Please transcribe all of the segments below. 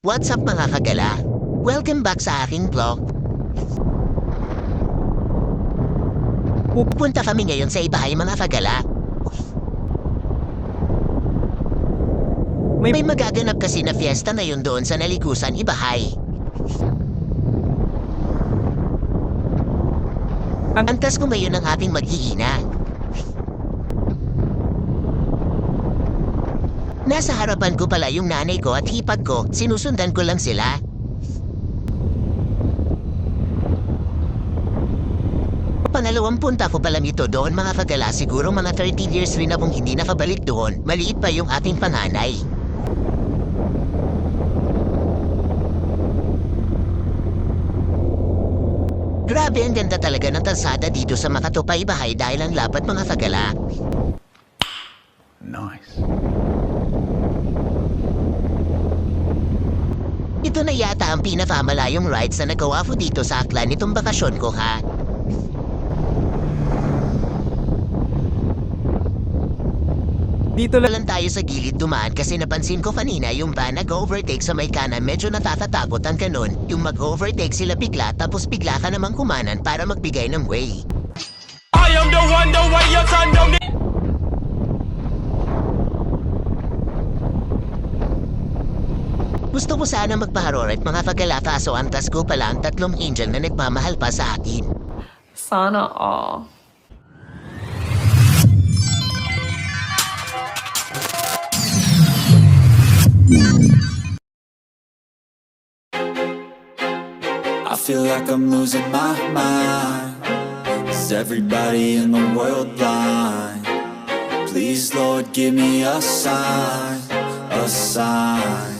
What's up mga kagala? Welcome back sa aking vlog. Pupunta kami ngayon sa ibahay mga kagala. May, may magaganap kasi na fiesta na yun doon sa nalikusan ibahay. Antas ko ngayon ang ating mag-iina. Nasa harapan ko pala yung nanay ko at hipag ko, sinusundan ko lang sila. Pangalawang punta ko pala ito doon mga kagala siguro mga 30 years rin akong hindi nakabalik doon. Maliit pa yung ating panganay. Grabe ang ganda talaga ng kalsada dito sa Makatupay Bahay dahil ang lapad mga kagala. Nice. Ito na yata ang pinakamalayong rides na nagawa ko dito sa Aklan nitong bakasyon ko ha. Dito lang lang tayo sa gilid dumaan kasi napansin ko kanina yung van nag-overtake sa may kanan medyo natatatakot ang kanon. Yung mag-overtake sila bigla tapos bigla ka namang kumanan para magbigay ng way. I am the one, the way your son don't Gusto ko sana magpaharoret mga kagala kaso antas ko pala ang tatlong angel na nagmamahal pa sa akin. Sana all. I feel like I'm losing my mind. Is everybody in the world blind? Please, Lord, give me a sign, a sign.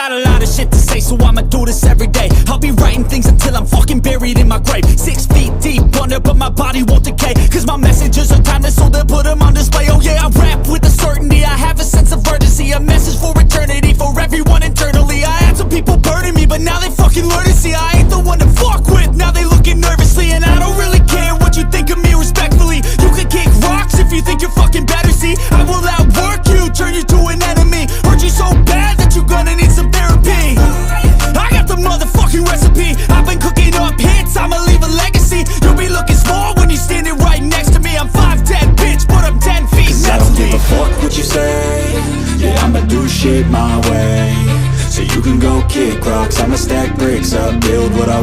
got a lot of shit to say, so I'ma do this every day. I'll be writing things until I'm fucking buried in my grave. Six feet deep under, but my body won't decay. Cause my messages are timeless, so they'll put them on display. Oh yeah, I rap with a certainty. I have a sense of urgency, a message for eternity, for everyone internally. I had some people burning me, but now they fucking learn to see I ain't the one to fuck with. Now they looking nervously, and I don't really care what you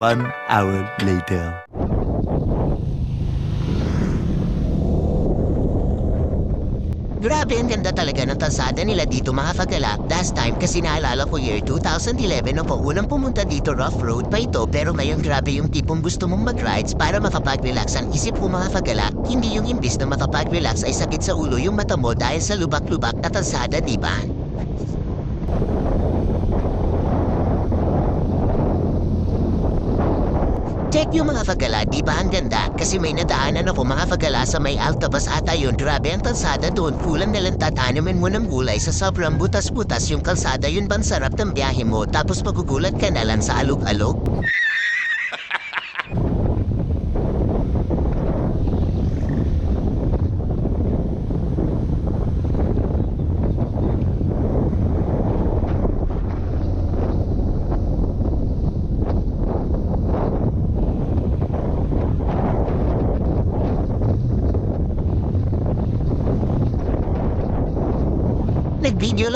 One hour later. Grabe, ang ganda talaga ng kalsada nila dito mga fagala. Last time kasi naalala ko year 2011 nung unang pumunta dito rough road pa ito pero ngayon grabe yung tipong gusto mong mag-rides para makapag-relax ang isip mo mga fagala. Hindi yung imbis na makapag-relax ay sakit sa ulo yung mata mo dahil sa lubak-lubak na kalsada, di Check yung mga fagala, di ba ang ganda? Kasi may nadaanan ako mga fagala sa may altabas ata yun. Grabe ang kalsada doon. Kulang na lang tatanimin mo ng gulay sa sobrang butas-butas yung kalsada yun bang sarap ng biyahe mo tapos magugulat ka na lang sa alog-alog?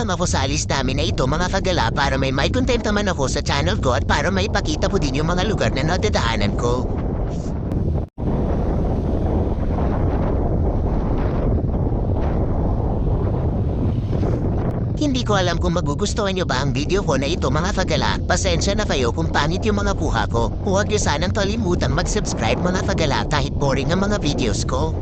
Ako sa alis namin na ito mga kagala para may may content naman ako sa channel ko at para may pakita po din yung mga lugar na nadadaanan ko. Hindi ko alam kung magugustuhan nyo ba ang video ko na ito mga kagala. Pasensya na kayo kung pangit yung mga kuha ko. Huwag nyo sanang kalimutan mag-subscribe mga kagala kahit boring ang mga videos ko.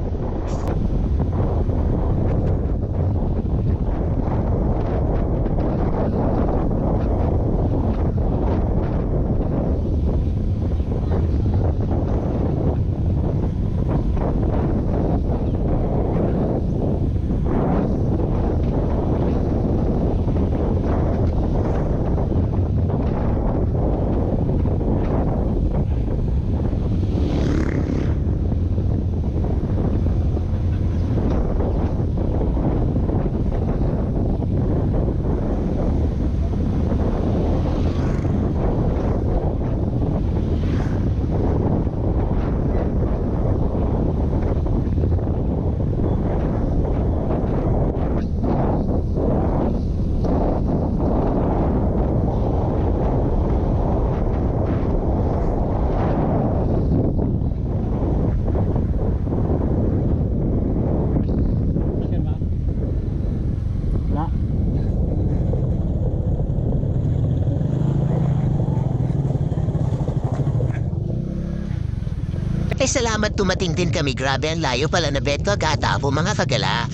Ay salamat tumating din kami. Grabe ang layo pala na beto gata po mga kagala.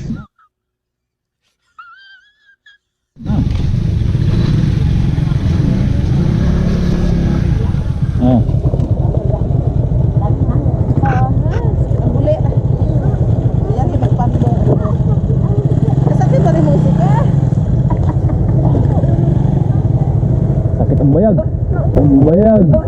Oh. Sakit ang bayag. Ang bayag.